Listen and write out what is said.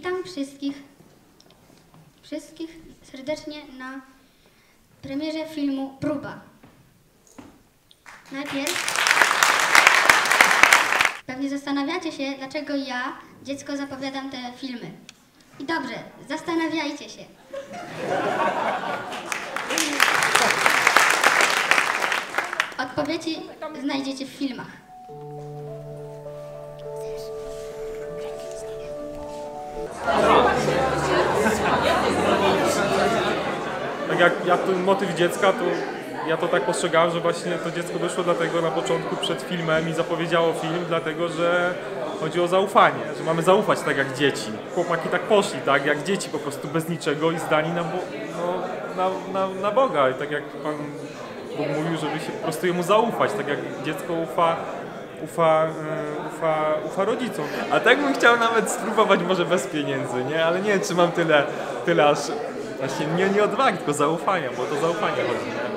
Witam wszystkich, wszystkich serdecznie na premierze filmu Próba. Najpierw pewnie zastanawiacie się, dlaczego ja, dziecko, zapowiadam te filmy. I dobrze, zastanawiajcie się. Odpowiedzi znajdziecie w filmach. Tak jak ja ten motyw dziecka, to ja to tak postrzegałem, że właśnie to dziecko wyszło dlatego na początku przed filmem i zapowiedziało film, dlatego że chodzi o zaufanie, że mamy zaufać tak jak dzieci. Chłopaki tak poszli, tak jak dzieci po prostu bez niczego i zdani na, Bo- no, na, na, na Boga. I tak jak Pan Bóg mówił, żeby się po prostu Jemu zaufać, tak jak dziecko ufa, ufa, e, ufa, ufa rodzicom. A tak bym chciał nawet spróbować może bez pieniędzy, nie? Ale nie czy mam tyle, tyle aż właśnie nie, nie odwagi, tylko zaufania, bo to zaufanie chodzi.